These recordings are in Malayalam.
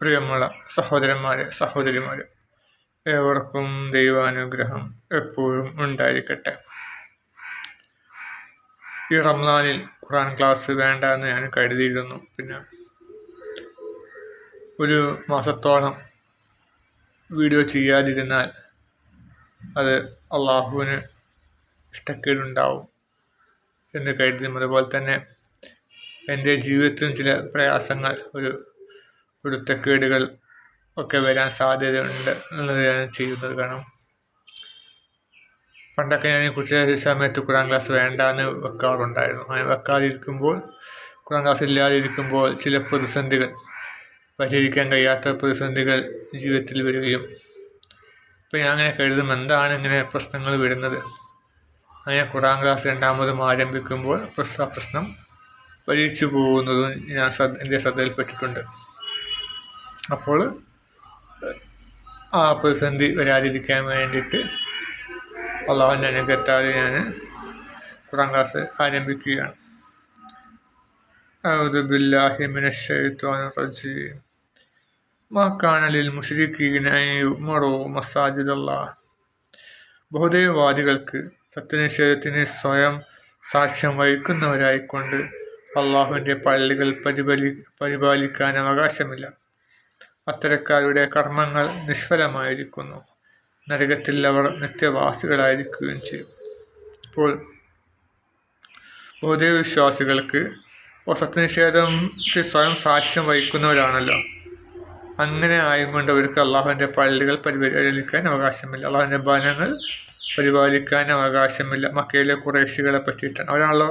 പ്രിയമുള്ള സഹോദരന്മാരെ സഹോദരിമാരെ ഏവർക്കും ദൈവാനുഗ്രഹം എപ്പോഴും ഉണ്ടായിരിക്കട്ടെ. ഈ റംസാനിൽ ഖുറാൻ ക്ലാസ് വേണ്ട എന്ന് ഞാൻ കരുതിയിരുന്നു. പിന്നെ ഒരു മാസത്തോളം വീഡിയോ ചെയ്യാതിരുന്നാൽ അത് അള്ളാഹുവിന് ഇഷ്ടക്കേടുണ്ടാവും എന്ന് കരുതും അതുപോലെ തന്നെ എന്റെ ജീവിതത്തിലും ചില പ്രയാസങ്ങൾ ഒരു പൊരുത്തക്കേടുകൾ ഒക്കെ വരാൻ സാധ്യതയുണ്ട് എന്നുള്ളത് ഞാൻ ചെയ്യുന്നത് കാരണം പണ്ടൊക്കെ ഞാൻ കുറച്ച് സമയത്ത് ഖുറാൻ ക്ലാസ് വേണ്ട എന്ന് വെക്കാറുണ്ടായിരുന്നു. അങ്ങനെ വെക്കാതിരിക്കുമ്പോൾ ഖുറാൻ ക്ലാസ് ഇല്ലാതിരിക്കുമ്പോൾ ചില പ്രതിസന്ധികൾ പരിഹരിക്കാൻ കഴിയാത്ത പ്രതിസന്ധികൾ ജീവിതത്തിൽ വരികയും ഇപ്പം ഞാൻ അങ്ങനെ കരുതും എന്താണ് ഇങ്ങനെ പ്രശ്നങ്ങൾ വരുന്നത്? അങ്ങനെ ഖുറാൻ ക്ലാസ് രണ്ടാമതും ആരംഭിക്കുമ്പോൾ പ്രശ്ന പ്രശ്നം പരിഹരിച്ചു പോകുന്നതും ഞാൻ എന്റെ ശ്രദ്ധയിൽപ്പെട്ടിട്ടുണ്ട് അപ്പോൾ ആ പ്രതിസന്ധി വരാതിരിക്കാൻ വേണ്ടിയിട്ട് അള്ളാഹുവിൻ്റെ അനുഗ്രഹത്താൽ ഞാൻ ഖുറാൻ ക്ലാസ് ആരംഭിക്കുകയാണ് أعوذ بالله من الشيطان الرجيم ما كان للمشركين أن يؤمروا مساجد الله ബഹുദൈവവാദികൾക്ക് സത്യനിഷേധത്തിന് സ്വയം സാക്ഷ്യം വഹിക്കുന്നവരായിക്കൊണ്ട് അള്ളാഹുവിൻ്റെ പള്ളികൾ പരിപാലി പരിപാലിക്കാൻ അവകാശമില്ല അത്തരക്കാരുടെ കർമ്മങ്ങൾ നിഷ്ഫലമായിരിക്കുന്നു. നരകത്തിൽ അവർ നിത്യവാസികളായിരിക്കുകയും ചെയ്യും. ഇപ്പോൾ ബോധവിശ്വാസികൾക്ക് സത്യനിഷേധത്തിൽ സ്വയം സാക്ഷ്യം വഹിക്കുന്നവരാണല്ലോ. അങ്ങനെ ആയതുകൊണ്ട് അവർക്ക് അള്ളാഹുവിന്റെ പള്ളികൾ പരിപാലിക്കാൻ അവകാശമില്ല. അള്ളാഹുവിന്റെ ഭവനങ്ങൾ പരിപാലിക്കാൻ അവകാശമില്ല. മക്കയിലെ കുറേശികളെ പറ്റിയിട്ടാണ്. അവരാണല്ലോ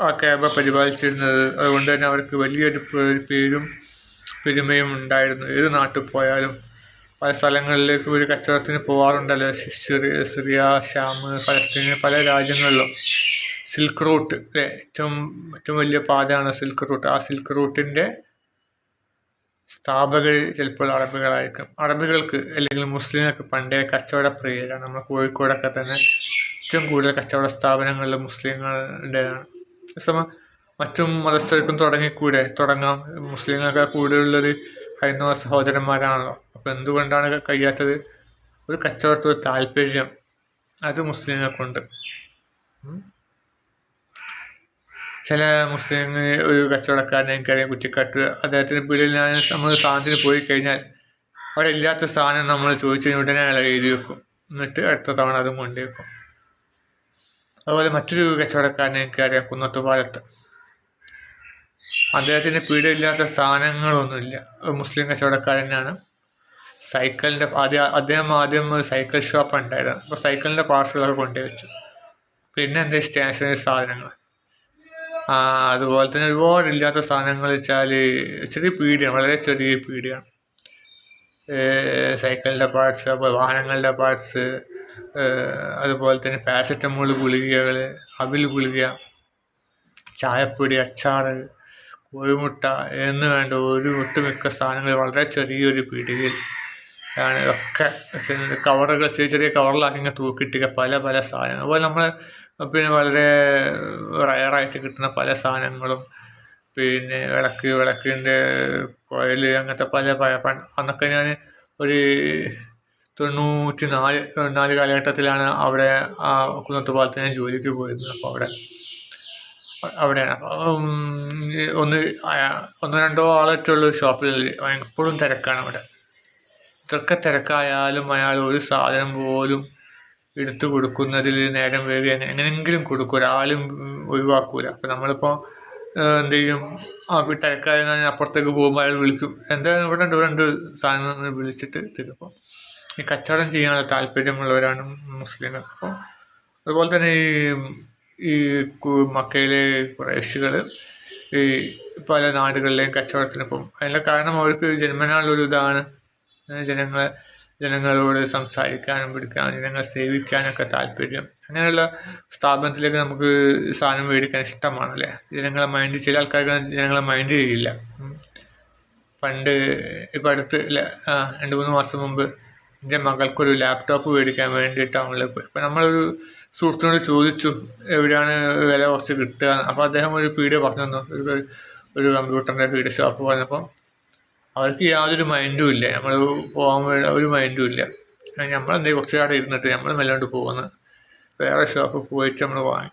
ആ ക്യാബ പരിപാലിച്ചിരുന്നത്. അതുകൊണ്ട് തന്നെ അവർക്ക് വലിയൊരു പേരും പെരുമയും ഉണ്ടായിരുന്നു. ഏത് നാട്ടിൽ പോയാലും പല സ്ഥലങ്ങളിലേക്ക് ഒരു കച്ചവടത്തിന് പോവാറുണ്ടല്ലോ. സിറിയ സിറിയ ഷാം ഫലസ്തീൻ പല രാജ്യങ്ങളിലും സിൽക്ക് റൂട്ട്. ഏറ്റവും ഏറ്റവും വലിയ പാതയാണ് സിൽക്ക് റൂട്ട്. ആ സിൽക്ക് റൂട്ടിന്റെ സ്ഥാപകർ ചിലപ്പോൾ അറബികളായിരിക്കും. അറബികൾക്ക് അല്ലെങ്കിൽ മുസ്ലിങ്ങൾക്ക് പണ്ടേ കച്ചവട പ്രിയരാണ് നമ്മൾ കോഴിക്കോടൊക്കെ തന്നെ ഏറ്റവും കൂടുതൽ കച്ചവട സ്ഥാപനങ്ങളിൽ മുസ്ലിങ്ങളുടേതാണ്. മറ്റും മതസ്ഥർക്കും തുടങ്ങിക്കൂടെ തുടങ്ങാം. മുസ്ലിങ്ങൾക്ക് കൂടുതലുള്ളത് ഹൈന്ദവ സഹോദരന്മാരാണല്ലോ. അപ്പോൾ എന്തുകൊണ്ടാണ് കഴിയാത്തത്? ഒരു കച്ചവടത്തിൽ താല്പര്യം അത് മുസ്ലിങ്ങൾക്കുണ്ട്. ചില മുസ്ലിം ഒരു കച്ചവടക്കാരനെ എനിക്കറിയാം കുറ്റിക്കാട്ട് അദ്ദേഹത്തിന്റെ പീടിയിൽ ഞാൻ നമ്മൾ സാധനത്തിന് പോയി കഴിഞ്ഞാൽ അവിടെ ഇല്ലാത്ത സാധനം നമ്മൾ ചോദിച്ചു ഉടനെ അയാൾ എഴുതി വെക്കും. എന്നിട്ട് അടുത്ത തവണ അതും കൊണ്ടുവയ്ക്കും അതുപോലെ മറ്റൊരു കച്ചവടക്കാരനെ എനിക്കറിയാം കുന്നത്തുപാലത്ത്. അദ്ദേഹത്തിന്റെ പീഡയില്ലാത്ത സാധനങ്ങളൊന്നുമില്ല. മുസ്ലിം കച്ചവടക്കാരനാണ്. സൈക്കിളിന്റെ ആദ്യം അദ്ദേഹം ആദ്യം സൈക്കിൾ ഷോപ്പ് ഉണ്ടായിരുന്നു. അപ്പോൾ സൈക്കിളിന്റെ പാർസലൊക്കെ വെച്ചു പിന്നെ എന്റെ സ്റ്റേഷനറി സാധനങ്ങൾ? അതുപോലെ തന്നെ ഒരുപാട് ഇല്ലാത്ത സാധനങ്ങൾ വെച്ചാൽ ചെറിയ പീടിയാണ് വളരെ ചെറിയ പീടിയാണ് സൈക്കിളിന്റെ പാർട്സ് അപ്പോൾ വാഹനങ്ങളുടെ പാർട്സ് അതുപോലെ തന്നെ പാരസെറ്റമോൾ ഗുളികകൾ അവിൽ ഗുളിക ചായപ്പൊടി അച്ചാർ കോഴിമുട്ട എന്ന് വേണ്ട ഒരു ഒട്ടുമിക്ക സാധനങ്ങൾ വളരെ ചെറിയൊരു പീടികയിൽ ആണ് ഒക്കെ കവറുകൾ ചെറിയ ചെറിയ കവറിലാക്കി ഇങ്ങനെ തൂക്കിട്ടുക പല പല സാധനങ്ങൾ അതുപോലെ നമ്മൾ പിന്നെ വളരെ റയറായിട്ട് കിട്ടുന്ന പല സാധനങ്ങളും. പിന്നെ വിളക്ക് വിളക്കിന്റെ കോയിൽ അങ്ങനത്തെ പല പല അന്നൊക്കെ ഞാൻ ഒരു തൊണ്ണൂറ്റി നാല് നാല് കാലഘട്ടത്തിലാണ് അവിടെ ആ കുന്നത്തുപാലത്ത് ഞാൻ ജോലിക്ക് പോയിരുന്നത്. അപ്പോൾ അവിടെ അവിടെയാണ്. ഒന്ന് ഒന്നോ രണ്ടോ ആളൊക്കെയുള്ള ഷോപ്പിൽ എപ്പോഴും തിരക്കാണ് അവിടെ. ഇതൊക്കെ തിരക്കായാലും അയാൾ ഒരു സാധനം പോലും എടുത്തു കൊടുക്കുന്നതിൽ നേരം വേഗം എങ്ങനെയെങ്കിലും കൊടുക്കും. ആരും ഒഴിവാക്കൂല. അപ്പം നമ്മളിപ്പോൾ എന്ത് ചെയ്യും? ആ തിരക്കായ അപ്പുറത്തേക്ക് പോകുമ്പോൾ അയാൾ വിളിക്കും. എന്തായാലും ഇവിടെ ഇവിടെ ഉണ്ട് സാധനം വിളിച്ചിട്ട് തരും. ഈ കച്ചവടം ചെയ്യാനുള്ള താല്പര്യമുള്ളവരാണ് മുസ്ലിങ്ങൾ അപ്പോൾ അതുപോലെ തന്നെ ഈ ഈ മക്കയിലെ കുറേശികൾ ഈ പല നാടുകളിലെയും കച്ചവടത്തിന് പോകും അതിന്റെ കാരണം അവർക്ക് ജന്മനാളുള്ളൊരു ഇതാണ്. ജനങ്ങളെ ജനങ്ങളോട് സംസാരിക്കാനും പിടിക്കാനും ജനങ്ങളെ സേവിക്കാനൊക്കെ താല്പര്യം. അങ്ങനെയുള്ള സ്ഥാപനത്തിലേക്ക് നമുക്ക് സാധനം മേടിക്കാൻ ഇഷ്ടമാണല്ലേ? ജനങ്ങളെ മൈൻഡ് ചില ആൾക്കാർക്ക് ജനങ്ങളെ മൈൻഡ് ചെയ്യില്ല. പണ്ട് ഇപ്പം അടുത്ത് രണ്ട് മൂന്ന് മാസം മുമ്പ് എന്റെ മകൾക്കൊരു ലാപ്ടോപ്പ് മേടിക്കാൻ വേണ്ടിയിട്ടാണല്ലോ അപ്പോൾ നമ്മളൊരു സുഹൃത്തിനോട് ചോദിച്ചു എവിടെയാണ് വില കുറച്ച് കിട്ടുക? അപ്പോൾ അദ്ദേഹം ഒരു പീഡിയ പറഞ്ഞു തന്നു. ഒരു ഒരു കമ്പ്യൂട്ടറിന്റെ പീഡിയ ഷോപ്പ് പറഞ്ഞപ്പോൾ അവർക്ക് യാതൊരു മൈൻഡും ഇല്ല. നമ്മൾ പോകാൻ വേണ്ട ഒരു മൈൻഡും ഇല്ല. നമ്മളെന്തെങ്കിലും കുറച്ച് കാലം ഇരുന്നിട്ട് നമ്മൾ മെല്ലാണ്ട് പോകുന്നത് വേറെ ഷോപ്പിൽ പോയിട്ട് നമ്മൾ വാങ്ങി.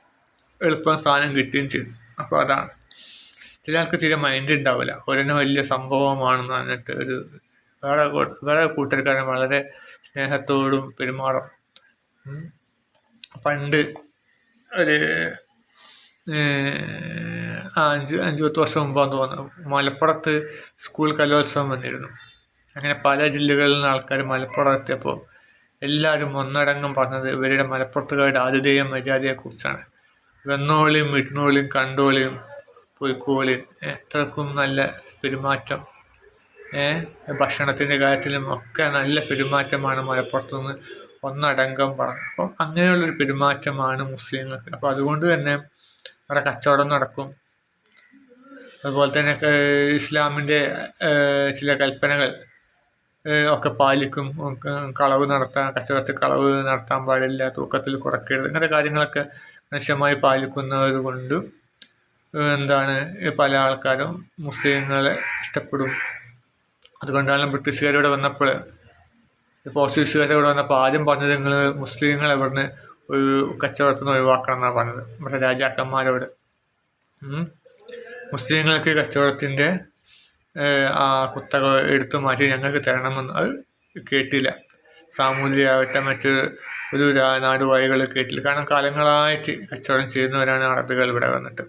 എളുപ്പം സാധനം കിട്ടുകയും ചെയ്തു. അപ്പോൾ അതാണ്. ചില ആൾക്ക് തീരെ മൈൻഡ് ഉണ്ടാവില്ല. ഒരെന്നെ വലിയ സംഭവമാണെന്ന് പറഞ്ഞിട്ട് ഒരു വേറെ വേറെ കൂട്ടർക്കാരൻ വളരെ സ്നേഹത്തോടും പെരുമാറും. പണ്ട് ഒരു അഞ്ച് അഞ്ച് പത്ത് വർഷം മുമ്പാന്ന് തോന്നുന്നു. മലപ്പുറത്ത് സ്കൂൾ കലോത്സവം വന്നിരുന്നു. അങ്ങനെ പല ജില്ലകളിൽ നിന്ന് ആൾക്കാർ മലപ്പുറം എത്തിയപ്പോൾ എല്ലാവരും ഒന്നടങ്കം പറഞ്ഞത് ഇവരുടെ മലപ്പുറത്തുകാരുടെ ആതിഥേയ മര്യാദയെക്കുറിച്ചാണ്. വന്നോളിയും വിട്ടുന്നോളിയും കണ്ടോളിയും പൊയ്ക്കോളിയും എത്രക്കും നല്ല പെരുമാറ്റം. ഭക്ഷണത്തിന്റെ കാര്യത്തിലും ഒക്കെ നല്ല പെരുമാറ്റമാണ് മലപ്പുറത്തുനിന്ന് ഒന്നടങ്കം പറഞ്ഞു അപ്പം അങ്ങനെയുള്ളൊരു പെരുമാറ്റമാണ് മുസ്ലിങ്ങൾക്ക്. അപ്പോൾ അതുകൊണ്ട് തന്നെ അവിടെ കച്ചവടം നടക്കും. അതുപോലെ തന്നെ ഇസ്ലാമിന്റെ ചില കൽപ്പനകൾ ഒക്കെ പാലിക്കും. കളവ് നടത്താൻ കച്ചവടത്തിൽ കളവ് നടത്താൻ പാടില്ല തൂക്കത്തിൽ കുറയ്ക്കരുത് ഇങ്ങനത്തെ കാര്യങ്ങളൊക്കെ കൃത്യമായി പാലിക്കുന്നത് കൊണ്ട് എന്താണ് പല ആൾക്കാരും മുസ്ലിങ്ങളെ ഇഷ്ടപ്പെടും. അതുകൊണ്ടാണ് ബ്രിട്ടീഷുകാരിവിടെ വന്നപ്പോൾ പോർച്ചുഗീസുകാരിവിടെ വന്നപ്പോൾ ആദ്യം പറഞ്ഞത് നിങ്ങൾ മുസ്ലിങ്ങളെ ഇവിടുന്ന് ഒരു കച്ചവടത്തിന് ഒഴിവാക്കണം എന്നാണ് പറഞ്ഞത്. നമ്മുടെ രാജാക്കന്മാരോട്. മുസ്ലിങ്ങൾക്ക് കച്ചവടത്തിന്റെ ആ കുത്തക എടുത്തു മാറ്റി ഞങ്ങൾക്ക് തരണമെന്ന് അത് കേട്ടില്ല. സാമൂതിരിയാവട്ടെ മറ്റ് ഒരു നാടുവാഴികൾ കേട്ടില്ല. കാരണം കാലങ്ങളായിട്ട് കച്ചവടം ചെയ്യുന്നവരാണ് അറബികൾ ഇവിടെ വന്നിട്ട്.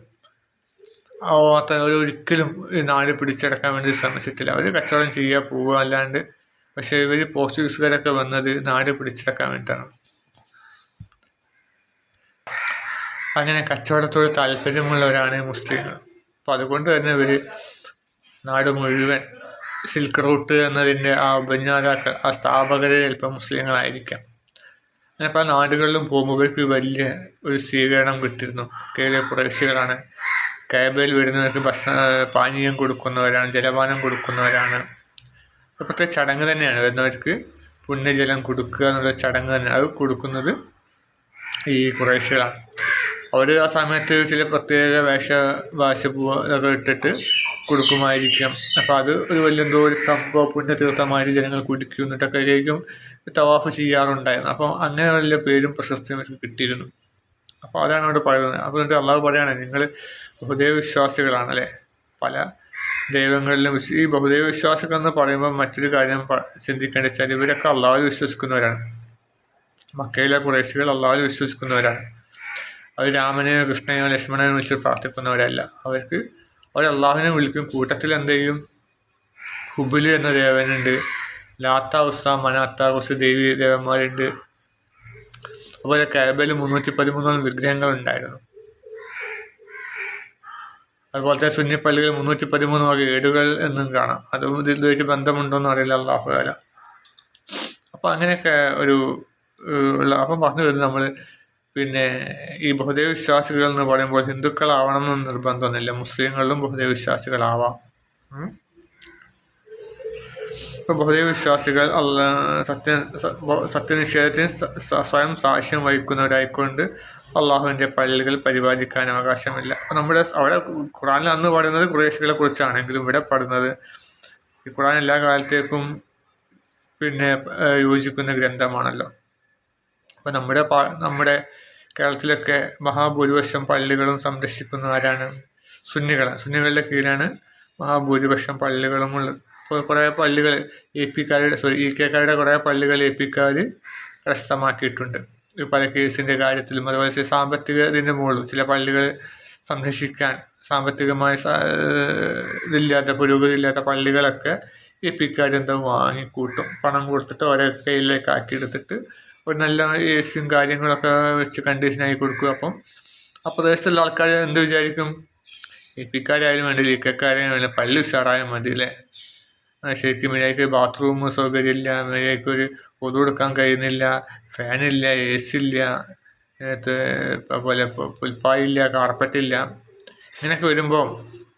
ഒരിക്കലും നാട് പിടിച്ചടക്കാൻ വേണ്ടി ശ്രമിച്ചിട്ടില്ല. അവർ കച്ചവടം ചെയ്യുക പോവുക അല്ലാണ്ട് പക്ഷേ ഇവർ പോർച്ചുഗീസുകാരൊക്കെ വന്നത് നാട് പിടിച്ചടക്കാൻ വേണ്ടിയിട്ടാണ്. അങ്ങനെ കച്ചവടത്തോട് താല്പര്യമുള്ളവരാണ് മുസ്ലിങ്ങൾ. അപ്പം അതുകൊണ്ട് തന്നെ ഇവർ നാട് മുഴുവൻ സിൽക്ക് റൂട്ട് എന്നതിന്റെ ആ ഉപജ്ഞാതാക്കൾ ആ സ്ഥാപകരെ ചിലപ്പോൾ മുസ്ലിങ്ങളായിരിക്കാം. അങ്ങനെ പല നാടുകളിലും പോകുമ്പോൾ ഇവർക്ക് വലിയ ഒരു സ്വീകരണം കിട്ടിയിരുന്നു. കേരള പ്രവേശികളാണ് കാബയിൽ വരുന്നവർക്ക് ഭക്ഷണ പാനീയം കൊടുക്കുന്നവരാണ് ജലപാനം കൊടുക്കുന്നവരാണ്. പ്രത്യേക ചടങ്ങ് തന്നെയാണ് വരുന്നവർക്ക് പുണ്യജലം കൊടുക്കുക എന്നുള്ള ചടങ്ങ് തന്നെ അത് കൊടുക്കുന്നത് ഈ കുറേശ്ശികളാണ്. അവർ ആ സമയത്ത് ചില പ്രത്യേക വേഷ ഭാഷ ഇതൊക്കെ ഇട്ടിട്ട് കൊടുക്കുമായിരിക്കാം. അപ്പോൾ അത് ഒരു വലിയ എന്തോ ഒരു സംഭവ പുണ്യതീർത്ഥമായിട്ട് ജനങ്ങൾ കുടിക്കും എന്നിട്ടൊക്കെ തവാഫ് ചെയ്യാറുണ്ടായിരുന്നു. അപ്പം അങ്ങനെ വലിയ പേരും പ്രശസ്തിയും കിട്ടിയിരുന്നു. അപ്പോൾ അതാണ് അവിടെ പറയുന്നത്. അതുകൊണ്ട് അള്ളാഹു പറയാണ് നിങ്ങൾ ബഹുദൈവ വിശ്വാസികളാണല്ലേ പല ദൈവങ്ങളിലും ഈ ബഹുദൈവ വിശ്വാസികൾ എന്ന് പറയുമ്പോൾ മറ്റൊരു കാര്യം ചിന്തിക്കേണ്ട വെച്ചാൽ ഇവരൊക്കെ അള്ളാഹു വിശ്വസിക്കുന്നവരാണ്. മക്കയിലെ കുറേശികൾ അള്ളാഹു വിശ്വസിക്കുന്നവരാണ്. അവർ രാമനെയോ കൃഷ്ണനെയോ ലക്ഷ്മണനെയോ വിളിച്ച് പ്രാർത്ഥിക്കുന്നവരല്ല. അവർക്ക് അവർ അള്ളാഹുവിനെ വിളിക്കും. കൂട്ടത്തിൽ എന്ത് ചെയ്യും? ഹുബുലി എന്ന ദേവനുണ്ട്. ലാത്ത ഉസ മനാത്ത കുറച്ച് ദേവി ദേവന്മാരുണ്ട്. അതുപോലെ കാബയിൽ മുന്നൂറ്റി പതിമൂന്നോളം വിഗ്രഹങ്ങൾ ഉണ്ടായിരുന്നു അതുപോലത്തെ സുന്നിപ്പള്ളികൾ മുന്നൂറ്റി പതിമൂന്ന് വക ഏടുകൾ എന്നും കാണാം. അതും ഇതുമായിട്ട് ബന്ധമുണ്ടോയെന്ന് അറിയില്ല അള്ളാഹു കാല അപ്പോൾ അങ്ങനെയൊക്കെ ഒരു അപ്പം പറഞ്ഞു വരുന്നത് നമ്മൾ പിന്നെ ഈ ബഹുദൈവ വിശ്വാസികൾ എന്ന് പറയുമ്പോൾ ഹിന്ദുക്കളാവണം എന്ന് നിർബന്ധമൊന്നുമില്ല. മുസ്ലിങ്ങളിലും ബഹുദൈവ വിശ്വാസികളാവാം ഇപ്പൊ ബഹുദൈവ വിശ്വാസികൾ സത്യ സത്യനിഷേധത്തിന് സ്വയം സാക്ഷ്യം വഹിക്കുന്നവരായിക്കൊണ്ട് അള്ളാഹുവിന്റെ പള്ളികൾ പരിപാലിക്കാൻ അവകാശമില്ല. നമ്മുടെ അവിടെ ഖുറാനിൽ അന്ന് പറയുന്നത് കുറേശികളെ കുറിച്ചാണെങ്കിലും ഇവിടെ പറയുന്നത് ഈ ഖുറാൻ എല്ലാ കാലത്തേക്കും പിന്നെ യോജിക്കുന്ന ഗ്രന്ഥമാണല്ലോ. അപ്പം നമ്മുടെ നമ്മുടെ കേരളത്തിലൊക്കെ മഹാഭൂരിപക്ഷം പള്ളികളും സംരക്ഷിക്കുന്നവരാണ് സുന്നികളാണ്. സുന്നികളുടെ കീഴിലാണ് മഹാഭൂരിപക്ഷം പള്ളികളും ഉള്ളത്. ഇപ്പോൾ കുറേ പള്ളികൾ എ പിക്കാരുടെ സോറി ഇ കെക്കാരുടെ കുറേ പള്ളികൾ എ പിക്കാർ കരസ്ഥമാക്കിയിട്ടുണ്ട്. പല കേസിന്റെ കാര്യത്തിലും അതുപോലെ സാമ്പത്തിക ഇതിന്റെ മുകളിലും ചില പള്ളികൾ സംരക്ഷിക്കാൻ സാമ്പത്തികമായി ഇതില്ലാത്ത പുരോഗതി ഇല്ലാത്ത പള്ളികളൊക്കെ എ പിക്കാർ എന്താ വാങ്ങിക്കൂട്ടും. പണം കൊടുത്തിട്ട് ഓരോ കയ്യിലേക്ക് ആക്കിയെടുത്തിട്ട് ഒരു നല്ല എ സിയും കാര്യങ്ങളൊക്കെ വെച്ച് കണ്ടീഷനായി കൊടുക്കും. അപ്പം ആ പ്രദേശത്തുള്ള ആൾക്കാർ എന്ത് വിചാരിക്കും? എ പിക്കാരായാലും വേണ്ടില്ല ഇക്കക്കാരായാലും വേണ്ടില്ല പള്ളി ഉഷാറായാൽ മതി അല്ലേ ശരിക്കും മര്യാദയ്ക്ക് ബാത്റൂം സൗകര്യമില്ല മര്യാദയ്ക്ക് ഒരു പൊതു കൊടുക്കാൻ കഴിയുന്നില്ല ഫാനില്ല എ സി ഇല്ല അതുപോലെ പുൽപ്പായില്ല കാർപ്പറ്റില്ല. ഇങ്ങനെയൊക്കെ വരുമ്പോൾ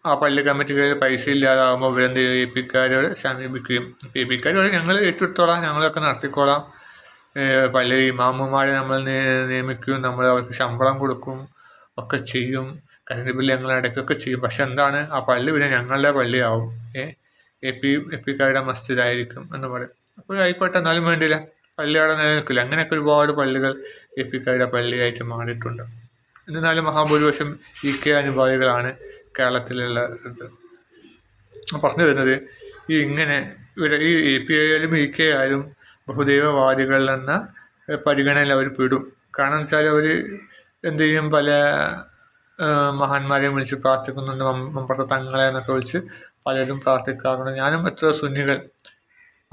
ആ പള്ളി കമ്മിറ്റികളിൽ പൈസ ഇല്ലാതാകുമ്പോൾ ഇവരെന്ത് ചെയ്യും? എ പിക്കാരോട് സമീപിക്കുകയും. എ പിക്കാരോട് ഞങ്ങൾ ഏറ്റെടുത്തോളാം ഞങ്ങളൊക്കെ നടത്തിക്കോളാം. പല ഇമാമുമാരെ നമ്മൾ നിയമിക്കും നമ്മൾ അവർക്ക് ശമ്പളം കൊടുക്കും ഒക്കെ ചെയ്യും. കറണ്ട് ബില്ല് ഞങ്ങൾ അടയ്ക്കുകയൊക്കെ ചെയ്യും. പക്ഷെ എന്താണ്? ആ പള്ളി പിന്നെ ഞങ്ങളുടെ പള്ളിയാവും. ഏ എ എപ്പിക്കാരുടെ എ പിക്കാരുടെ മസ്ജിദായിരിക്കും എന്ന് പറയും. അപ്പോൾ ആയിക്കോട്ടെ എന്നാലും വേണ്ടില്ല പള്ളി അവിടെ നിലനിൽക്കില്ല. അങ്ങനെയൊക്കെ ഒരുപാട് പള്ളികൾ എപ്പിക്കാരുടെ പിക്കാരുടെ പള്ളിയായിട്ട് മാറിയിട്ടുണ്ട്. എന്നിരുന്നാലും മഹാഭൂരിപക്ഷം ഇ കെ അനുഭാവികളാണ് കേരളത്തിലുള്ള ഇത്. പറഞ്ഞു വരുന്നത് ഈ ഇങ്ങനെ ഇവിടെ ഈ എ പി ആയാലും ഇ കെ ആയാലും ബഹുദൈവവാദികൾ എന്ന പരിഗണനയിൽ അവർ പെടും. കാരണം വെച്ചാൽ അവർ എന്ത് ചെയ്യും? പല മഹാന്മാരെയും വിളിച്ച് പ്രാർത്ഥിക്കുന്നുണ്ട്. മമ്പർത്ത തങ്ങളെ എന്നൊക്കെ വിളിച്ച് പലരും പ്രാർത്ഥിക്കാറുണ്ട്. ഞാനും എത്ര സുന്നികൾ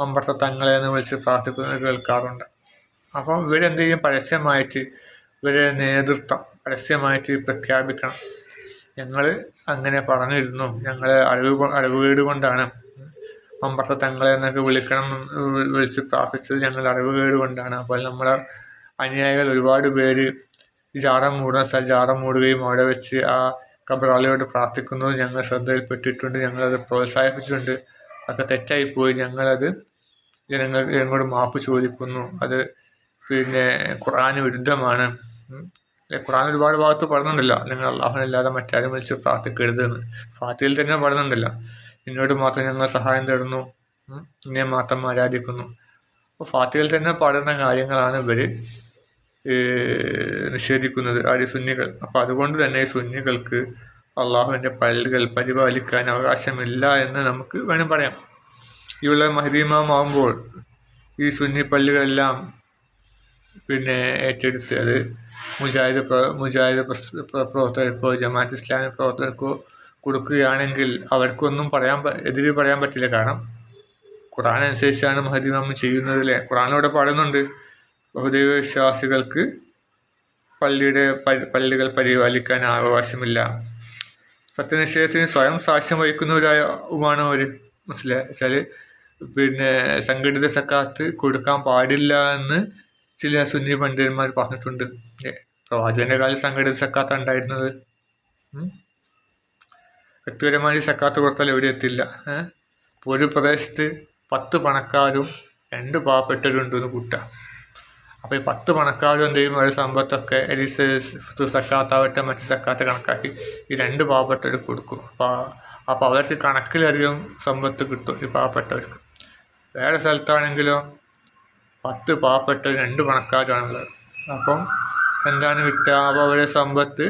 മമ്പർത്ത തങ്ങളെ എന്ന് വിളിച്ച് പ്രാർത്ഥിക്കുന്നത് കേൾക്കാറുണ്ട്. അപ്പം ഇവരെന്ത് ചെയ്യും? പരസ്യമായിട്ട് ഇവരെ നേതൃത്വം പരസ്യമായിട്ട് പ്രഖ്യാപിക്കണം. ഞങ്ങൾ അങ്ങനെ പറഞ്ഞിരുന്നു. ഞങ്ങൾ അറിവ് അറിവുകേട് കൊണ്ടാണ് മമ്പർത്ത തങ്ങളെ എന്നൊക്കെ വിളിക്കണം വിളിച്ച് പ്രാർത്ഥിച്ചത്. ഞങ്ങൾ അറിവുകേട് കൊണ്ടാണ്. അപ്പോൾ നമ്മളെ അനുയായികൾ ഒരുപാട് പേര് ജാറം മൂടുന്ന സ്ഥലം ജാറം മൂടുകയും അവിടെ വെച്ച് ആ കബറാളിയോട് പ്രാർത്ഥിക്കുന്നത് ഞങ്ങൾ ശ്രദ്ധയിൽപ്പെട്ടിട്ടുണ്ട്. ഞങ്ങളത് പ്രോത്സാഹിപ്പിച്ചിട്ടുണ്ട്. അതൊക്കെ തെറ്റായി തെറ്റായിപ്പോയി. ഞങ്ങളത് ജനങ്ങൾ ജനങ്ങളോട് മാപ്പ് ചോദിക്കുന്നു. അത് പിന്നെ ഖുറാന് വിരുദ്ധമാണ്. ഖുറാൻ ഒരുപാട് ഭാഗത്ത് പറഞ്ഞിട്ടുണ്ടല്ലോ നിങ്ങൾ അള്ളാഹുനല്ലാതെ മറ്റാരും വിളിച്ച് പ്രാർത്ഥിക്കരുതെന്ന് ഫാത്തിയിൽ തന്നെ പറഞ്ഞിട്ടില്ല എന്നോട് മാത്രം ഞങ്ങൾ സഹായം തേടുന്നു. എന്നെ മാത്രം ആരാധിക്കുന്നു. അപ്പോൾ ഫാത്തിയിൽ തന്നെ പാടുന്ന കാര്യങ്ങളാണ് ഇവർ നിഷേധിക്കുന്നത് ആര്? സുന്നികൾ. അപ്പോൾ അതുകൊണ്ട് തന്നെ സുന്നികൾക്ക് അള്ളാഹുവിന്റെ പള്ളികൾ പരിപാലിക്കാൻ അവകാശമില്ല എന്ന് നമുക്ക് വേണം പറയാം ഇവിടെ മഹദീമാവുമ്പോൾ ഈ സുന്നി പള്ളികളെല്ലാം പിന്നെ ഏറ്റെടുത്ത് അത് മുജാഹിദ് മുജാഹിദ് പ്രവർത്തകർക്കോ ജമാഅത്ത് ഇസ്ലാമിക പ്രവർത്തകർക്കോ കൊടുക്കുകയാണെങ്കിൽ അവർക്കൊന്നും പറയാൻ എതിരെ പറയാൻ പറ്റില്ല. കാരണം ഖുറാൻ അനുസരിച്ചാണ് മഹദീമാമ ചെയ്യുന്നതിലെ ഖുറാനിലൂടെ പാടുന്നുണ്ട്. ബഹുദൈവ വിശ്വാസികൾക്ക് പള്ളിയുടെ പള്ളികൾ പരിപാലിക്കാൻ അവകാശമില്ല സത്യനിഷേധത്തിന് സ്വയം സാക്ഷ്യം വഹിക്കുന്നവരാണ് അവർ മനസ്സിലായി? പിന്നെ സംഘടിത സക്കാത്ത് കൊടുക്കാൻ പാടില്ല എന്ന് ചില സുന്നി പണ്ഡിതന്മാർ പറഞ്ഞിട്ടുണ്ട്. പ്രവാചകന്റെ കാലം സംഘടിത സക്കാത്ത ഉണ്ടായിരുന്നത്. വ്യക്തിപരമായി സക്കാത്ത് കൊടുത്താൽ എവിടെ എത്തില്ല. ഒരു പ്രദേശത്ത് പത്ത് പണക്കാരും രണ്ട് പാവപ്പെട്ടവരും ഉണ്ടെന്ന് കൂട്ടാം. അപ്പോൾ ഈ പത്ത് പണക്കാരും എന്ത് ചെയ്യും ഒരു സമ്പത്തൊക്കെ സക്കാത്താവട്ടെ മറ്റ് സക്കാത്ത കണക്കാക്കി ഈ രണ്ട് പാവപ്പെട്ടവർ കൊടുക്കും. അപ്പോൾ അപ്പോൾ അവർക്ക് കണക്കിലധികം സമ്പത്ത് കിട്ടും ഈ പാവപ്പെട്ടവർക്ക്. വേറെ സ്ഥലത്താണെങ്കിലോ പത്ത് പാവപ്പെട്ട രണ്ട് പണക്കാരാണുള്ളത്. അപ്പം എന്താണ് കിട്ടുക? അപ്പോൾ അവരെ സമ്പത്ത്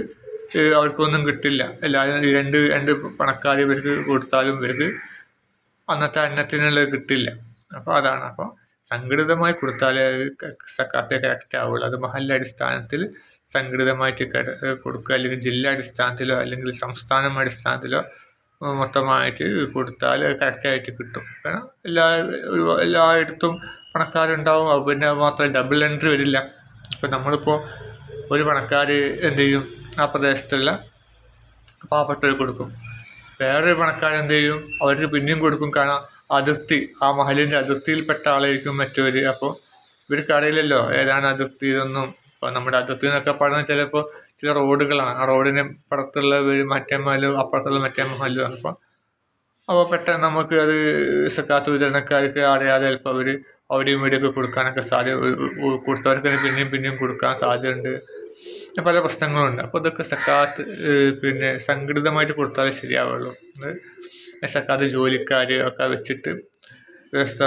അവർക്കൊന്നും കിട്ടില്ല. എല്ലാവരും രണ്ട് രണ്ട് പണക്കാർ ഇവർക്ക് കൊടുത്താലും ഇവർക്ക് അന്നത്തെ അന്നത്തിനുള്ളത് കിട്ടില്ല. അപ്പോൾ അതാണ്. അപ്പോൾ സംഘടിതമായി കൊടുത്താലേ സക്കാത്തെ കറക്റ്റ് ആവുള്ളൂ. അത് മഹല്ല അടിസ്ഥാനത്തിൽ സംഘടിതമായിട്ട് കൊടുക്കുക. അല്ലെങ്കിൽ ജില്ലാ അടിസ്ഥാനത്തിലോ അല്ലെങ്കിൽ സംസ്ഥാനം അടിസ്ഥാനത്തിലോ മൊത്തമായിട്ട് കൊടുത്താൽ കറക്റ്റായിട്ട് കിട്ടും. കാരണം എല്ലാ എല്ലായിടത്തും പണക്കാരുണ്ടാവും. പിന്നെ മാത്രമേ ഡബിൾ എൻട്രി വരില്ല. ഇപ്പം നമ്മളിപ്പോൾ ഒരു പണക്കാർ എന്ത് ചെയ്യും? ആ പ്രദേശത്തുള്ള പാവപ്പെട്ടവർ കൊടുക്കും. വേറൊരു പണക്കാരെന്ത് ചെയ്യും? അവർക്ക് പിന്നെയും കൊടുക്കും. കാരണം അതിർത്തി ആ മഹലിന്റെ അതിർത്തിയിൽപ്പെട്ട ആളായിരിക്കും മറ്റവർ അപ്പോൾ ഇവർക്ക് അറിയില്ലല്ലോ ഏതാണ് അതിർത്തി ഇതൊന്നും. ഇപ്പോൾ നമ്മുടെ അതിർത്തി എന്നൊക്കെ പറയുന്നത് ചിലപ്പോൾ ചില റോഡുകളാണ്. ആ റോഡിന് പുറത്തുള്ള മറ്റേ മഹലും അപ്പുറത്തുള്ള മറ്റേ മഹലും അപ്പോൾ അപ്പോൾ പെട്ടെന്ന് നമുക്ക് അത് സക്കാത്ത് വിതരണക്കാർക്ക് അറിയാതെ ചിലപ്പോൾ അവർ അവിടെയും ഇവിടെയൊക്കെ കൊടുക്കാനൊക്കെ സാധ്യത കൊടുത്തവർക്ക് പിന്നെയും പിന്നെയും കൊടുക്കാൻ സാധ്യതയുണ്ട്. പല പ്രശ്നങ്ങളുണ്ട്. അപ്പോൾ ഇതൊക്കെ സക്കാത്ത് പിന്നെ സംഘടിതമായിട്ട് കൊടുത്താലേ ശരിയാവുള്ളൂ. സക്കാത്ത് ജോലിക്കാർ ഒക്കെ വെച്ചിട്ട് വ്യവസ്ഥ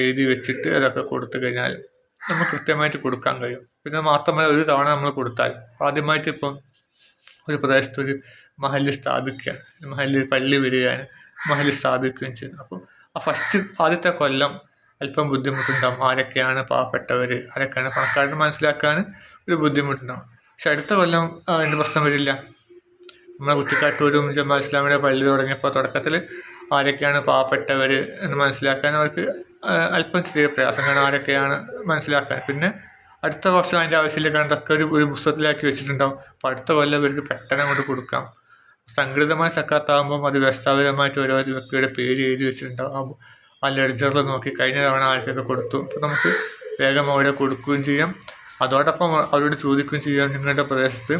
എഴുതി വെച്ചിട്ട് അതൊക്കെ കൊടുത്തു കഴിഞ്ഞാൽ നമുക്ക് കൃത്യമായിട്ട് കൊടുക്കാൻ കഴിയും. പിന്നെ മാത്രമല്ല ഒരു തവണ നമ്മൾ കൊടുത്താൽ ആദ്യമായിട്ട് ഇപ്പം ഒരു പ്രദേശത്ത് ഒരു മഹൽ സ്ഥാപിക്കുക മഹല്ല് പള്ളി വരികയാണ് മഹൽ സ്ഥാപിക്കുകയും ചെയ്യുന്നു. അപ്പോൾ ആ ഫസ്റ്റ് ആദ്യത്തെ കൊല്ലം അല്പം ബുദ്ധിമുട്ടുണ്ടാകും ആരൊക്കെയാണ് പാവപ്പെട്ടവർ ആരൊക്കെയാണ് പണക്കാരെന്ന് മനസ്സിലാക്കാൻ ഒരു ബുദ്ധിമുട്ടുണ്ടാകും പക്ഷെ അടുത്ത കൊല്ലം അതിന്റെ പ്രശ്നം വരില്ല. നമ്മളെ കുറ്റിക്കാട്ടൂരും ജമാ ഇസ്ലാമിയുടെ പള്ളി തുടങ്ങിയപ്പോൾ തുടക്കത്തിൽ ആരൊക്കെയാണ് പാവപ്പെട്ടവർ എന്ന് മനസ്സിലാക്കാൻ അവർക്ക് അല്പം ചെറിയ പ്രയാസം കാരണം ആരൊക്കെയാണ് മനസ്സിലാക്കാൻ. പിന്നെ അടുത്ത വർഷം അതിന്റെ ആവശ്യമില്ല അതൊക്കെ ഒരു ഒരു പുസ്തകത്തിലാക്കി വെച്ചിട്ടുണ്ടാവും. അപ്പോൾ അടുത്ത കൊല്ലം ഇവർക്ക് പെട്ടെന്ന് അങ്ങോട്ട് കൊടുക്കാം. സംഘടിതമായ സക്കാത്താകുമ്പം അത് വ്യവസ്ഥാപിതമായിട്ട് ഓരോ വ്യക്തിയുടെ പേര് എഴുതി വെച്ചിട്ടുണ്ടാവും. ആ ലെഡ്ജറിൽ നോക്കി കഴിഞ്ഞ തവണ ആർക്കൊക്കെ കൊടുത്തു. അപ്പോൾ നമുക്ക് വേഗം അവിടെ കൊടുക്കുകയും ചെയ്യാം. അതോടൊപ്പം അവരോട് ചോദിക്കുകയും ചെയ്യാം നിങ്ങളുടെ പ്രദേശത്ത്.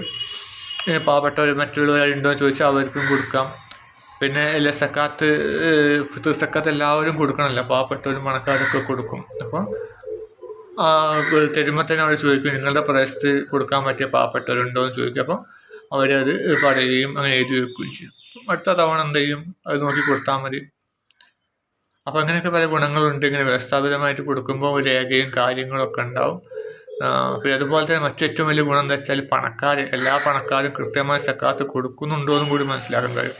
പാവപ്പെട്ടവർ മറ്റുള്ളവരുണ്ടോ എന്ന് ചോദിച്ചാൽ അവർക്കും കൊടുക്കാം. പിന്നെ എല്ലാ സക്കാത്ത് ഫിത്തർ സക്കാത്ത് എല്ലാവരും കൊടുക്കണമല്ലോ പാവപ്പെട്ടവരും പണക്കാരൊക്കെ കൊടുക്കും. അപ്പോൾ തരുമ്പോൾ തന്നെ അവർ ചോദിക്കും നിങ്ങളുടെ പ്രദേശത്ത് കൊടുക്കാൻ പറ്റിയ പാവപ്പെട്ടവരുണ്ടോ എന്ന് ചോദിക്കും. അപ്പം അവരത് പറയുകയും അങ്ങനെ എഴുതി വെക്കുകയും ചെയ്യും. അടുത്ത തവണ എന്ത് ചെയ്യും? അത് നോക്കി കൊടുത്താൽ മതി. അപ്പോൾ അങ്ങനെയൊക്കെ പല ഗുണങ്ങളുണ്ട്. ഇങ്ങനെ വ്യവസ്ഥാപിതമായിട്ട് കൊടുക്കുമ്പോൾ രേഖയും കാര്യങ്ങളൊക്കെ ഉണ്ടാവും. പിന്നെ അതുപോലെ തന്നെ മറ്റേറ്റവും വലിയ ഗുണം എന്താ വെച്ചാൽ പണക്കാർ എല്ലാ പണക്കാരും കൃത്യമായി സക്കാത്ത് കൊടുക്കുന്നുണ്ടോ എന്നും കൂടി മനസ്സിലാക്കാൻ കഴിയും.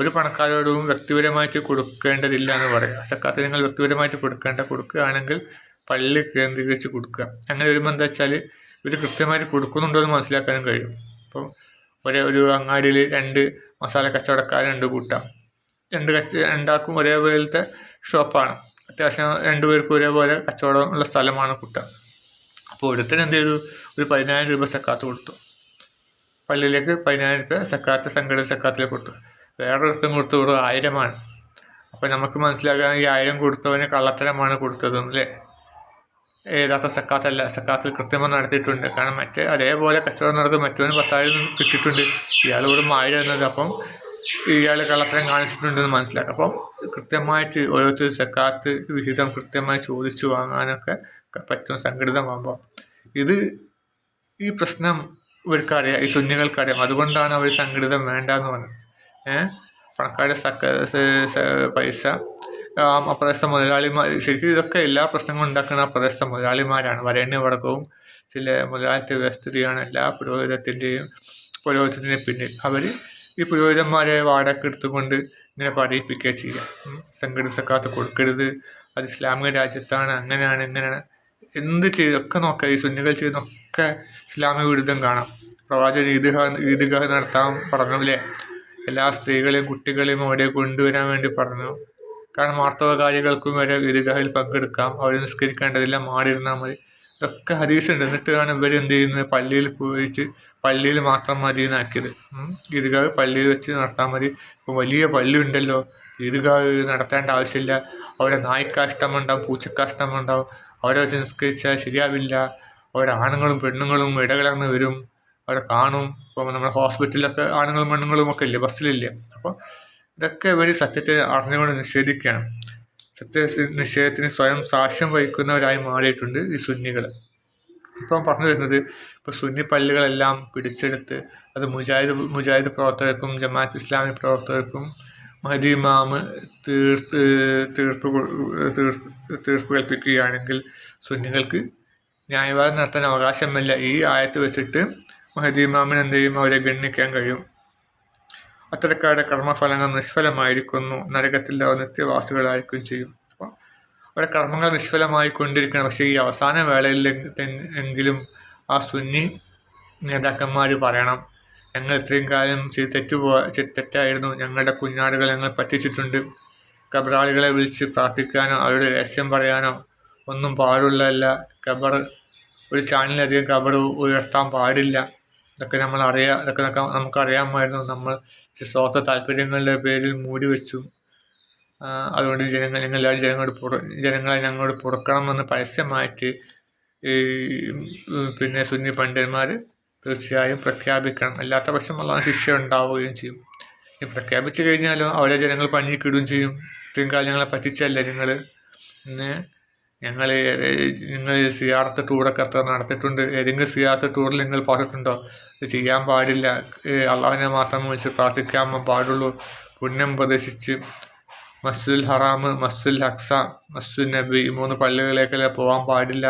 ഒരു പണക്കാരോടും വ്യക്തിപരമായിട്ട് കൊടുക്കേണ്ടതില്ല എന്ന് പറയാം. സക്കാത്ത് നിങ്ങൾ വ്യക്തിപരമായിട്ട് കൊടുക്കേണ്ട കൊടുക്കുകയാണെങ്കിൽ പള്ളി കേന്ദ്രീകരിച്ച് കൊടുക്കുക. അങ്ങനെ വരുമ്പോൾ എന്താ വെച്ചാൽ ഇവർ കൃത്യമായിട്ട് കൊടുക്കുന്നുണ്ടോ എന്ന് മനസ്സിലാക്കാനും കഴിയും. അപ്പോൾ ഒരേ ഒരു അങ്ങാടിയിൽ രണ്ട് മസാല കച്ചവടക്കാർ രണ്ട് കൂട്ടാം. രണ്ട് കച്ച രണ്ടാൾക്കും ഒരേപോലത്തെ ഷോപ്പാണ്. അത്യാവശ്യം രണ്ടുപേർക്കും ഒരേപോലെ കച്ചവടം ഉള്ള സ്ഥലമാണ് കുട്ട. അപ്പോൾ ഒരുത്തൻ എന്ത് ചെയ്തു? ഒരു പതിനായിരം രൂപ സക്കാത്ത് കൊടുത്തു. പള്ളിയിലേക്ക് പതിനായിരം രൂപ സക്കാത്ത് സംഘടന സക്കാത്തിലേക്ക് കൊടുത്തു. വേറൊരുത്തം കൊടുത്തു ഒരു ആയിരമാണ്. അപ്പോൾ നമുക്ക് മനസ്സിലാക്കാൻ ഈ ആയിരം കൊടുത്തവന് കള്ളത്തരമാണ് കൊടുത്തതെന്നല്ലേ യഥാർത്ഥ സക്കാത്തല്ല. സക്കാത്തിൽ കൃത്രിമം നടത്തിയിട്ടുണ്ട്. കാരണം മറ്റേ അതേപോലെ കച്ചവടം നടക്കും മറ്റവന് പത്തായിരം കിട്ടിയിട്ടുണ്ട്. ഇയാൾ ഇവിടെ ആയിരം എന്നത് അപ്പം ഇയാൾ കള്ളത്തരം കാണിച്ചിട്ടുണ്ടെന്ന് മനസ്സിലാക്കാം. അപ്പം കൃത്യമായിട്ട് ഓരോരുത്തർ സക്കാത്ത് വിഹിതം കൃത്യമായി ചോദിച്ചു വാങ്ങാനൊക്കെ പറ്റും സംഘടിതമാകുമ്പോൾ ഇത് ഈ പ്രശ്നം ഇവർക്കറിയാം ഈ സുന്നികൾക്കറിയാം. അതുകൊണ്ടാണ് അവർ സംഘടിതം വേണ്ട എന്ന് പറഞ്ഞത്. ഏഹ് പണക്കാരുടെ സക്ക പൈസ ആ പ്രദേശത്തെ മുതലാളിമാർ ശരിക്കും ഇതൊക്കെ എല്ലാ പ്രശ്നങ്ങളും ഉണ്ടാക്കുന്ന ആ പ്രദേശത്തെ മുതലാളിമാരാണ്. വരണ്യവർഗവും ചില മുതലാളിത്ത വ്യവസ്ഥിതിയാണ് എല്ലാ പുരോഹിതത്തിന്റെയും പുരോഹിതത്തിന്റെ പിന്നിൽ. അവർ ഈ പുരോഹിതന്മാരെ വാടക എടുത്തുകൊണ്ട് ഇങ്ങനെ പറയിപ്പിക്കുക ചെയ്യുക. സംഘടിത സക്കാത്ത് കൊടുക്കരുത്. അത് ഇസ്ലാമിക രാജ്യത്താണ് അങ്ങനെയാണ് ഇങ്ങനെയാണ്. എന്ത് ചെയ്തൊക്കെ നോക്കാം. ഈ സുന്നികൾ ചെയ്യുന്നൊക്കെ ഇസ്ലാമിക വിരുദ്ധം കാണാം. പ്രവാചകൻ ഈദ്ഗ ഈദ്ഗാഹ് നടത്താൻ പറഞ്ഞു അല്ലേ എല്ലാ സ്ത്രീകളെയും കുട്ടികളെയും അവിടെ കൊണ്ടുവരാൻ വേണ്ടി പറഞ്ഞു. കാരണം ആർത്തവകാരികൾക്കും വരെ ഈദ്ഗാഹിൽ പങ്കെടുക്കാം. അവർ നിസ്കരിക്കേണ്ടതില്ല മാറിയിരുന്നാൽ മതി. ഇതൊക്കെ ഹദീസുണ്ട്. എന്നിട്ടാണ് ഇവർ എന്ത് ചെയ്യുന്നത്? പള്ളിയിൽ പോയിട്ട് പള്ളിയിൽ മാത്രം മതി എന്നാക്കിയത്. ഈദ്ഗാഹ് പള്ളിയിൽ വെച്ച് നടത്താൻ മതി. ഇപ്പോൾ വലിയ പള്ളി ഉണ്ടല്ലോ. ഈദ്ഗാഹ് നടത്തേണ്ട ആവശ്യമില്ല. അവിടെ നായ്ക്കാഷ്ടമുണ്ടാവും പൂച്ചക്കാഷ്ടമുണ്ടാവും അവിടെ വെച്ച് നിസ്കരിച്ചാൽ ശരിയാവില്ല. അവിടെ ആണുങ്ങളും പെണ്ണുങ്ങളും ഇടകലർന്ന് വരും. അവിടെ കാണും. ഇപ്പോൾ നമ്മുടെ ഹോസ്പിറ്റലിലൊക്കെ ആണുങ്ങളും പെണ്ണുങ്ങളും ഒക്കെ ഇല്ലേ? ബസ്സിലില്ലേ? അപ്പോൾ ഇതൊക്കെ ഇവർ സത്യത്തെ അറിഞ്ഞുകൊണ്ട് നിഷേധിക്കുകയാണ്. സത്യ നിഷേധത്തിന് സ്വയം സാക്ഷ്യം വഹിക്കുന്നവരായി മാറിയിട്ടുണ്ട് ഈ സുന്നികൾ. ഇപ്പം പറഞ്ഞു വരുന്നത് ഇപ്പോൾ സുന്നി പള്ളികളെല്ലാം പിടിച്ചെടുത്ത് അത് മുജാഹിദ് മുജാഹിദ് പ്രവർത്തകർക്കും ജമാഅത്ത് ഇസ്ലാമി പ്രവർത്തകർക്കും മഹദി ഇമാമ് തീർത്ത് തീർപ്പ് തീർപ്പ് കൽപ്പിക്കുകയാണെങ്കിൽ സുന്നികൾക്ക് ന്യായവാദം നടത്താൻ അവകാശമില്ല. ഈ ആയത്ത് വെച്ചിട്ട് മഹദീമാമിന് എന്ത് ചെയ്യും? അവരെ ഗണ്ണിക്കാൻ കഴിയും. അത്തരക്കാരുടെ കർമ്മഫലങ്ങൾ നിഷ്ഫലമായിരിക്കുന്നു. നരകത്തിൽ അവർ നിത്യവാസികളായിരിക്കും ചെയ്യും. അപ്പോൾ അവരുടെ കർമ്മങ്ങൾ നിഷ്ഫലമായി കൊണ്ടിരിക്കണം പക്ഷേ ഈ അവസാന വേളയിൽ എങ്കിലും ആ സുന്നി നേതാക്കന്മാർ പറയണം. ഞങ്ങൾ ഇത്രയും കാലം ചെയ്ത് തെറ്റുപോ തെറ്റായിരുന്നു. ഞങ്ങളുടെ കുഞ്ഞാടുകൾ ഞങ്ങൾ പറ്റിച്ചിട്ടുണ്ട്. കബറാളികളെ വിളിച്ച് പ്രാർത്ഥിക്കാനോ അവരുടെ രഹസ്യം പറയാനോ ഒന്നും പാടുള്ളതല്ല. കബർ ഒരു ചാനലിലധികം കബർ ഉയർത്താൻ പാടില്ല. ഇതൊക്കെ നമ്മൾ അറിയാം ഇതൊക്കെ നമുക്കറിയാമായിരുന്നു. നമ്മൾ സ്വാർത്ഥ താല്പര്യങ്ങളുടെ പേരിൽ മൂടി വെച്ചു. അതുകൊണ്ട് ജനങ്ങൾ ഞങ്ങൾ എല്ലാവരും ജനങ്ങളോട് പുറ ജനങ്ങളെ ഞങ്ങളോട് പുറക്കണമെന്ന് പരസ്യമായിട്ട് പിന്നെ സുന്നി പണ്ഡിതന്മാർ തീർച്ചയായും പ്രഖ്യാപിക്കണം. അല്ലാത്ത പക്ഷം അള്ളാഹ് ശിക്ഷ ഉണ്ടാവുകയും ചെയ്യും. ഈ പ്രഖ്യാപിച്ചു കഴിഞ്ഞാലോ അവിടെ ജനങ്ങൾ പഞ്ഞിക്കിടുകയും ചെയ്യും. ഇത്രയും കാലം ഞങ്ങളെ പറ്റിച്ചല്ലേ നിങ്ങൾ ഞങ്ങൾ നിങ്ങൾ സിയാർത്ത് ടൂറൊക്കെ അത്ര നടത്തിയിട്ടുണ്ട്? ഏതെങ്കിലും സിയാർത്ത് ടൂറിൽ നിങ്ങൾ പറഞ്ഞിട്ടുണ്ടോ ഇത് ചെയ്യാൻ പാടില്ല. അള്ളാഹിനെ മാത്രം വിളിച്ച് പ്രാർത്ഥിക്കാൻ പാടുള്ളൂ. പുണ്യം പ്രദർശിച്ച് മസ്ജിദുൽ ഹറാം മസ്ജിദുൽ അക്സ മസ്ജിദ് നബി ഈ മൂന്ന് പള്ളികളിലേക്കല്ലേ പോകാൻ പാടില്ല.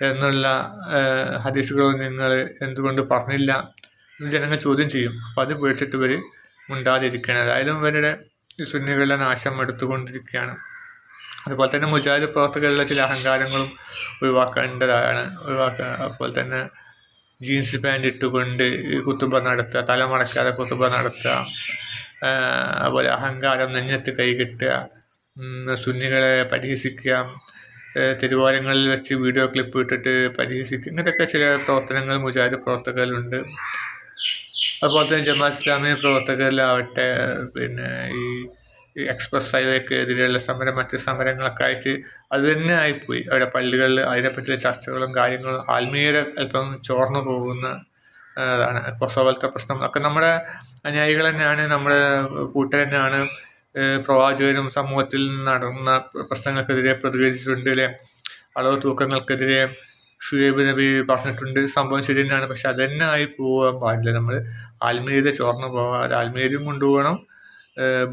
എന്നുള്ള ഹരീഷുകൾ നിങ്ങൾ എന്തുകൊണ്ട് പറഞ്ഞില്ല എന്ന് ജനങ്ങൾ ചോദ്യം ചെയ്യും. അപ്പം അത് പേടിച്ചിട്ട് ഇവർ മുണ്ടാതിരിക്കുകയാണ്. അതായാലും ഇവരുടെ സുന്നികളുടെ നാശം എടുത്തുകൊണ്ടിരിക്കുകയാണ്. അതുപോലെ തന്നെ മുജാഹിദ് പ്രവർത്തകരിലെ ചില അഹങ്കാരങ്ങളും ഒഴിവാക്കേണ്ടതാണ്. ഒഴിവാക്കുക അതുപോലെ തന്നെ ജീൻസ് പാന്റ് ഇട്ടുകൊണ്ട് കുത്തുബ നടത്തുക തലമടക്കാതെ കുത്തുബ നടത്തുക അതുപോലെ അഹങ്കാരം നെഞ്ഞത്ത് കൈ കിട്ടുക സുന്നികളെ പരിഹസിക്കുക തിരുവാരങ്ങളിൽ വെച്ച് വീഡിയോ ക്ലിപ്പ് ഇട്ടിട്ട് പരിഹസിക്കും. ഇങ്ങനെയൊക്കെ ചില പ്രവർത്തനങ്ങൾ മുജാഹിദ് പ്രവർത്തകരിലുണ്ട്. അതുപോലെ തന്നെ ജമാ ഇസ്ലാമി പ്രവർത്തകരിലാവട്ടെ പിന്നെ ഈ എക്സ്പ്രസ് ഹൈവേക്ക് എതിരെയുള്ള സമരം മറ്റ് സമരങ്ങളൊക്കെ ആയിട്ട് അത് തന്നെ ആയിപ്പോയി. അവിടെ പള്ളികളിൽ അതിനെപ്പറ്റിയുള്ള ചർച്ചകളും കാര്യങ്ങളും ആത്മീയത അല്പം ചോർന്നു പോകുന്ന അതാണ് കൊസോവലത്തെ പ്രശ്നം. ഒക്കെ നമ്മുടെ അനുയായികൾ തന്നെയാണ് നമ്മുടെ കൂട്ടർ തന്നെയാണ് പ്രവാചകനും സമൂഹത്തിൽ നടന്ന പ്രശ്നങ്ങൾക്കെതിരെ പ്രതികരിച്ചിട്ടുണ്ട് അല്ലേ അളവ് തൂക്കങ്ങൾക്കെതിരെ ഷുയേബ് നബി പറഞ്ഞിട്ടുണ്ട്. സംഭവം ശരി തന്നെയാണ് പക്ഷെ അത് തന്നെ ആയി പോകാൻ പാടില്ല. നമ്മൾ ആത്മീയത ചോർന്നു പോകാതെ ആത്മീയതയും കൊണ്ടുപോകണം.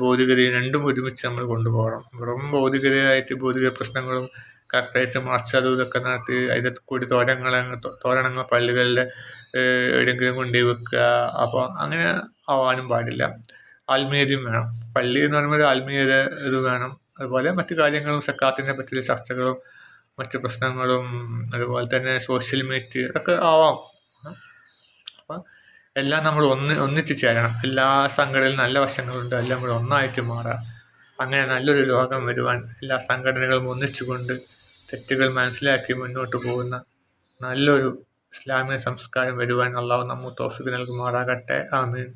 ഭൗതികതയും രണ്ടും ഒരുമിച്ച് നമ്മൾ കൊണ്ടുപോകണം. വെറും ഭൗതികതയായിട്ട് ഭൗതിക പ്രശ്നങ്ങളും കറക്റ്റായിട്ട് മറിച്ച് അതും ഇതൊക്കെ നടത്തി അതിന്റെ കൂടി തോരണങ്ങൾ തോരണങ്ങൾ പള്ളികളിൽ എവിടെയെങ്കിലും കൊണ്ടുപോയി വെക്കുക. അപ്പോൾ അങ്ങനെ ആവാനും പാടില്ല. ആത്മീയതയും വേണം. പള്ളി എന്ന് പറയുമ്പോൾ ആത്മീയത ഇത് വേണം. അതുപോലെ മറ്റു കാര്യങ്ങളും സക്കാത്തിനെ പറ്റിയുള്ള ചർച്ചകളും മറ്റു പ്രശ്നങ്ങളും അതുപോലെ തന്നെ സോഷ്യൽ മീറ്റ് അതൊക്കെ ആവാം. അപ്പം എല്ലാം നമ്മൾ ഒന്ന് ഒന്നിച്ച് ചേരണം. എല്ലാ സംഘടനയിലും നല്ല വശങ്ങളുണ്ട്. എല്ലാം നമ്മൾ ഒന്നായിട്ട് മാറുക അങ്ങനെ നല്ലൊരു ലോകം വരുവാൻ എല്ലാ സംഘടനകളും ഒന്നിച്ചുകൊണ്ട് തെറ്റുകൾ മനസ്സിലാക്കി മുന്നോട്ട് പോകുന്ന നല്ലൊരു ഇസ്ലാമിക സംസ്കാരം വരുവാൻ അള്ളാഹു നമ്മൾ തോഫിക്ക് നൽകുമാറാകട്ടെ. ആമീൻ.